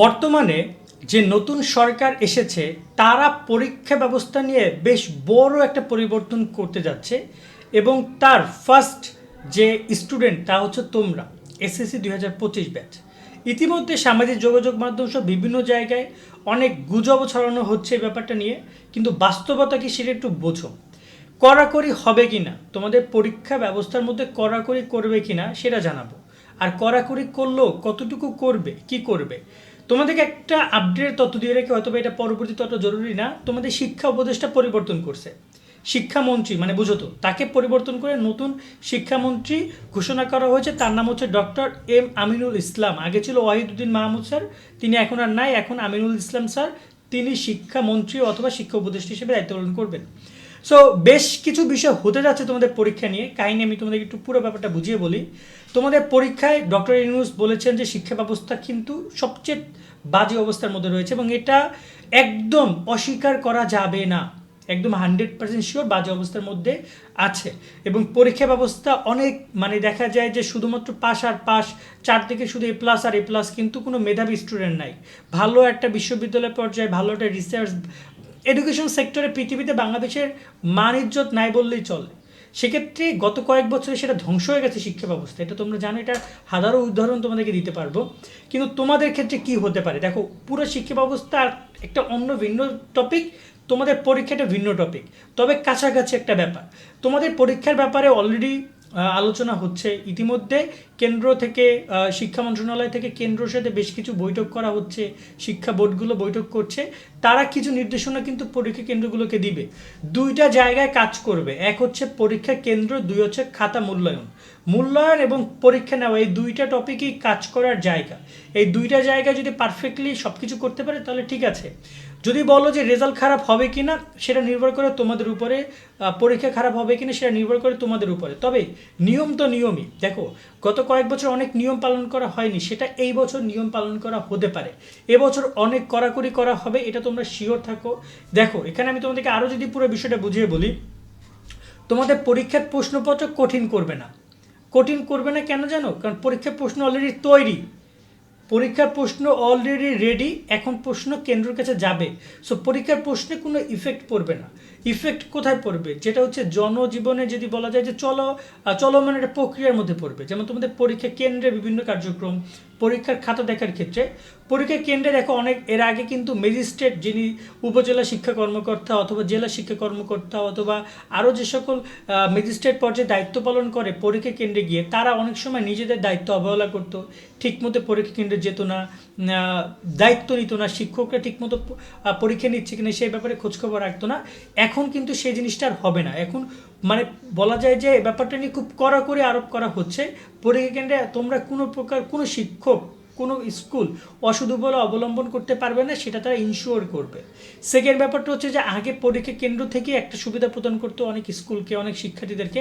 বর্তমানে যে নতুন সরকার এসেছে, তারা পরীক্ষা ব্যবস্থা নিয়ে বেশ বড় একটা পরিবর্তন করতে যাচ্ছে এবং তার ফার্স্ট যে স্টুডেন্ট তা হচ্ছে তোমরা এসএসসি দুই হাজার পঁচিশ ব্যাচ ইতিমধ্যে সামাজিক যোগাযোগ মাধ্যম সহ বিভিন্ন জায়গায় অনেক গুজব ছড়ানো হচ্ছে এই ব্যাপারটা নিয়ে, কিন্তু বাস্তবতা কি সেটা একটু বোঝো। কড়াকড়ি হবে কি না তোমাদের পরীক্ষা ব্যবস্থার মধ্যে কড়াকড়ি করবে কি না সেটা জানাব। আর কড়াকড়ি করলেও কতটুকু করবে, কি করবে তোমাদেরকে একটা আপডেট তথ্য দিয়ে রেখে হয়তো এটা পরবর্তী তথ্য জরুরি না, তোমাদের শিক্ষা উপদেষ্টা পরিবর্তন করছে। শিক্ষামন্ত্রী মানে বুঝো তো, তাকে পরিবর্তন করে নতুন শিক্ষামন্ত্রী ঘোষণা করা হয়েছে। তার নাম হচ্ছে ডক্টর এম আমিনুল ইসলাম। আগে ছিল ওয়াহিদুদ্দিন মাহমুদ স্যার, তিনি এখন আর নাই। এখন আমিনুল ইসলাম স্যার, তিনি শিক্ষামন্ত্রী অথবা শিক্ষা উপদেষ্টা হিসেবে দায়িত্ব পালন করবেন। সো বেশ কিছু বিষয় হতে যাচ্ছে তোমাদের পরীক্ষা নিয়ে। কাহিনী আমি তোমাদের একটু পুরো ব্যাপারটা বুঝিয়ে বলি। তোমাদের পরীক্ষায় ডক্টর ইউনুস বলেছেন যে শিক্ষা ব্যবস্থা কিন্তু সবচেয়ে বাজে অবস্থার মধ্যে রয়েছে এবং এটা একদম অস্বীকার করা যাবে না। একদম হান্ড্রেড পার্সেন্ট শিওর বাজে অবস্থার মধ্যে আছে। এবং পরীক্ষা ব্যবস্থা অনেক মানে দেখা যায় যে শুধুমাত্র পাস আর পাস চার থেকে শুধু এ প্লাস আর এ প্লাস কিন্তু কোনো মেধাবী স্টুডেন্ট নাই। ভালো একটা বিশ্ববিদ্যালয় পর্যায়ে ভালো একটা রিসার্চ এডুকেশন সেক্টরে পৃথিবীতে বাংলাদেশের মান ইজ্জত নাই বললেই চলে। সেক্ষেত্রে গত কয়েক বছরে সেটা ধ্বংস হয়ে গেছে শিক্ষা ব্যবস্থা। এটা তোমরা জানো এটা হাজারো উদাহরণ তোমাদেরকে দিতে পারব। কিন্তু তোমাদের ক্ষেত্রে কি হতে পারে? দেখো, পুরো শিক্ষা ব্যবস্থা একটা অন্য ভিন্ন টপিক তোমাদের পরীক্ষাটা ভিন্ন টপিক তবে কাছাকাছি একটা ব্যাপার। তোমাদের পরীক্ষার ব্যাপারে অলরেডি আলোচনা হচ্ছে। ইতিমধ্যে কেন্দ্র থেকে শিক্ষা মন্ত্রণালয় থেকে কেন্দ্রের সাথে বেশ কিছু বৈঠক করা হচ্ছে। শিক্ষা বোর্ডগুলো বৈঠক করছে। তারা কিছু নির্দেশনা কিন্তু পরীক্ষা কেন্দ্রগুলোকে দিবে। দুইটা জায়গায় কাজ করবে। এক হচ্ছে পরীক্ষা কেন্দ্র, দুই হচ্ছে খাতা মূল্যায়ন। মূল্যায়ন এবং পরীক্ষা নেওয়া, এই দুইটা টপিকই কাজ করার জায়গা। এই দুইটা জায়গায় যদি পারফেক্টলি সব কিছু করতে পারে, তাহলে ঠিক আছে। যদি বলো যে রেজাল্ট খারাপ হবে কি না সেটা নির্ভর করে তোমাদের উপরে পরীক্ষা খারাপ হবে কি না সেটা নির্ভর করে তোমাদের উপরে। তবে নিয়ম তো নিয়মই। দেখো, গত কয়েক বছর অনেক নিয়ম পালন করা হয়নি, সেটা এই বছর নিয়ম পালন করা হতে পারে। এবছর অনেক কড়াকড়ি করা হবে, এটা তোমরা শিওর থাকো। দেখো, এখানে আমি তোমাদেরকে আরও যদি পুরো বিষয়টা বুঝিয়ে বলি, তোমাদের পরীক্ষার প্রশ্নপত্র কঠিন করবে না। কঠিন করবে না কেন জানো? কারণ পরীক্ষার প্রশ্ন অলরেডি তৈরি। পরীক্ষার প্রশ্ন অলরেডি রেডি এখন প্রশ্ন কেন্দ্রের কাছে যাবে। সো পরীক্ষার প্রশ্নে কোনো ইফেক্ট পড়বে না। ইফেক্ট কোথায় পড়বে? যেটা হচ্ছে জনজীবনে যদি বলা যায় যে চলো চলমান একটা প্রক্রিয়ার মধ্যে পড়বে। যেমন তোমাদের পরীক্ষা কেন্দ্রে বিভিন্ন কার্যক্রম পরীক্ষার খাতা দেখার ক্ষেত্রে। পরীক্ষা কেন্দ্রে দেখো অনেক, এর আগে কিন্তু ম্যাজিস্ট্রেট যিনি উপজেলা শিক্ষা কর্মকর্তা অথবা জেলা শিক্ষা কর্মকর্তা অথবা আরও যে সকল ম্যাজিস্ট্রেট পর্যায়ে দায়িত্ব পালন করে পরীক্ষা কেন্দ্রে গিয়ে, তারা অনেক সময় নিজেদের দায়িত্ব অবহেলা করতো। ঠিকমতো পরীক্ষা কেন্দ্রে যেত না দায়িত্ব নিত না, শিক্ষকরা ঠিকমতো পরীক্ষা নিচ্ছে কিনা সেই ব্যাপারে খোঁজখবর রাখতো না। এখন কিন্তু সেই জিনিসটা আর হবে না। এখন মানে বলা যায় যে ব্যাপারটা নিয়ে খুব কড়াকড়ি আরোপ করা হচ্ছে। পরীক্ষা কেন্দ্রে তোমরা কোনো প্রকার কোনো শিক্ষক কোনো স্কুল অশুধ বলে অবলম্বন করতে পারবে না, সেটা তারা ইনশিওর করবে। সেকেন্ড ব্যাপারটা হচ্ছে যে, আগে পরীক্ষা কেন্দ্র থেকে একটা সুবিধা প্রদান করতো অনেক স্কুলকে, অনেক শিক্ষার্থীদেরকে,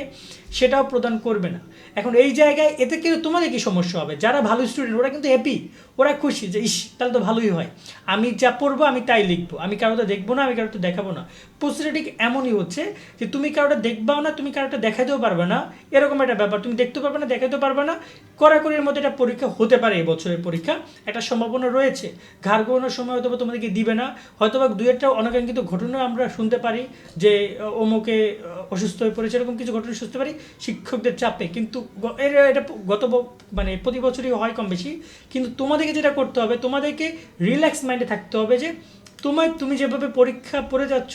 সেটাও প্রদান করবে না। এখন এই জায়গায় এতে কিন্তু তোমাদের কি সমস্যা হবে? যারা ভালো স্টুডেন্ট ওরা কিন্তু হ্যাপি ওরা খুশি যে, ইস, তাহলে তো ভালোই হয়। আমি যা পড়ব, আমি তাই লিখব। আমি কারোটা দেখব না, আমি কারোটা দেখাবো না। প্রস্তুতি ঠিক এমনই হচ্ছে যে, তুমি কারোটা দেখবাও না, তুমি কারোটা দেখাতেও পারবে না। এরকম একটা ব্যাপার, তুমি দেখতে পারবে না, দেখাতেও পারবে না। কড়াকড়ির মধ্যে একটা পরীক্ষা হতে পারে এবছরের পরীক্ষা, একটা সম্ভাবনা রয়েছে। ঘাড় ঘোরানোর সময় হয়তো তোমাদেরকে দিবে না। হয়তো বা দু একটা অনাকাঙ্ক্ষিত ঘটনা আমরা শুনতে পারি যে অমুকে অসুস্থ হয়ে পড়েছে, এরকম কিছু ঘটনা শুনতে পারি শিক্ষকদের চাপে। কিন্তু এর এটা গত মানে প্রতি বছরই হয় কম বেশি। কিন্তু তোমাদেরকে যেটা করতে হবে, তোমাদেরকে রিল্যাক্স মাইন্ডে থাকতে হবে যে তোমার তুমি যেভাবে পরীক্ষা পড়ে যাচ্ছ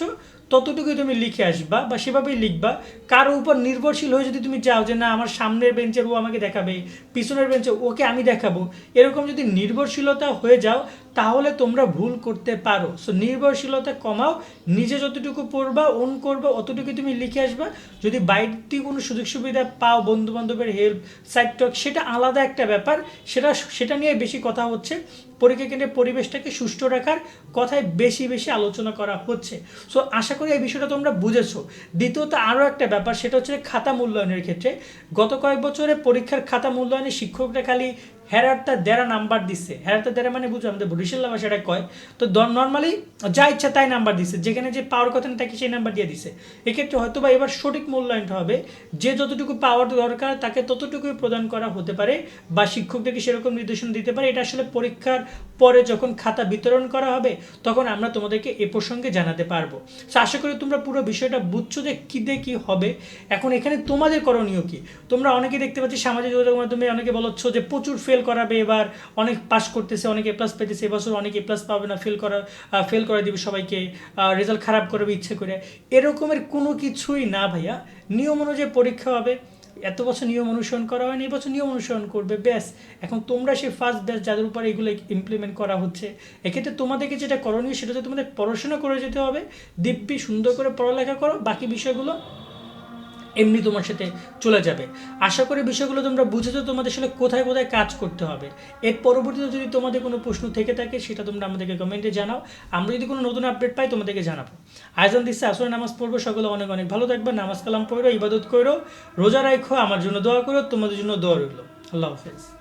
ততটুকুই তুমি লিখে আসবা বা সেভাবেই লিখবা। কারও উপর নির্ভরশীল হয়ে যদি তুমি যাও যে না, আমার সামনের বেঞ্চের ও আমাকে দেখাবে, পিছনের বেঞ্চে ওকে আমি দেখাবো, এরকম যদি নির্ভরশীলতা হয়ে যাও, তাহলে তোমরা ভুল করতে পারো। সো নির্ভরশীলতা কমাও, নিজে যতটুকু পড়বা ওন করবা অতটুকু তুমি লিখে আসবা। যদি বাইরে থেকে কোনো সুযোগ সুবিধা পাও বন্ধু বান্ধবের হেল্প সাইড টক সেটা আলাদা একটা ব্যাপার। সেটা সেটা নিয়ে বেশি কথা হচ্ছে। পরীক্ষা কেন্দ্রের পরিবেশটাকে সুষ্ঠু রাখার কথায় বেশি বেশি আলোচনা করা হচ্ছে। সো আশা করি এই বিষয়টা তোমরা বুঝেছ। দ্বিতীয়ত আরও একটা ব্যাপার, সেটা হচ্ছে খাতা মূল্যায়নের ক্ষেত্রে গত কয়েক বছরে পরীক্ষার খাতা মূল্যায়নে শিক্ষকরা খালি হেরারটা দেড়া নাম্বার দিচ্ছে হেরারটা দেড়া মানে বুঝো আমাদের বরিশাল ভাষাটা কয়। তো নর্মালি যা ইচ্ছা তাই নাম্বার দিচ্ছে যেখানে যে পাওয়ার কথা না তাকে সেই নাম্বার দিয়ে দিছে। এক্ষেত্রে হয়তো বা এবার সঠিক মূল্যায়নটা হবে। যে যতটুকু পাওয়ার দরকার তাকে ততটুকুই প্রদান করা হতে পারে বা শিক্ষকদেরকে সেরকম নির্দেশনা দিতে পারে। এটা আসলে পরীক্ষার পরে যখন খাতা বিতরণ করা হবে, তখন আমরা তোমাদেরকে এ প্রসঙ্গে জানাতে পারব। তো আশা করি তোমরা পুরো বিষয়টা বুঝছ যে কী দিয়ে কী হবে। এখন এখানে তোমাদের করণীয় কি? তোমরা অনেকে দেখতে পাচ্ছি সামাজিক যোগাযোগ মাধ্যমে অনেকে বলছো যে প্রচুর ফেল করাবে, এবার অনেক পাস করতেছে, অনেকে প্লাস পেতেছে, এবছর অনেকে প্লাস পাবে না ফেল করা ফেল করে দিবে সবাইকে রেজাল্ট খারাপ করবে ইচ্ছে করে। এরকমের কোনো কিছুই না ভাইয়া। নিয়ম অনুযায়ী পরীক্ষা হবে। এত বছর নিয়ম অনুসরণ করা হয়নি এবছর নিয়ম অনুসরণ করবে, ব্যাস। এখন তোমরা সেই ফার্স্ট ব্যাচ যাদের উপরে এগুলো ইমপ্লিমেন্ট করা হচ্ছে, এক্ষেত্রে তোমাদেরকে যেটা করণীয় সেটা হচ্ছে তোমাদের পড়াশোনা করে যেতে হবে, দিব্যি সুন্দর করে পড়ালেখা করো, বাকি বিষয়গুলো এমনি তোমার সাথে চলে যাবে। আশা করি বিষয়গুলো তোমরা বুঝেছ, তোমাদের সাথে কোথায় কোথায় কাজ করতে হবে। এর পরবর্তীতে যদি তোমাদের কোনো প্রশ্ন থেকে থাকে, সেটা তোমরা আমাদেরকে কমেন্টে জানাও। আমরা যদি কোনো নতুন আপডেট পাই, তোমাদেরকে জানাব। আয়োজন দিচ্ছে আসলে নামাজ পড়ব, সকলে অনেক অনেক ভালো থাকবে নামাজ কালাম পড়ো, ইবাদত করো, রোজা রাখো, আমার জন্য দোয়া করো, তোমাদের জন্য দোয়া রইল। আল্লাহ হাফেজ।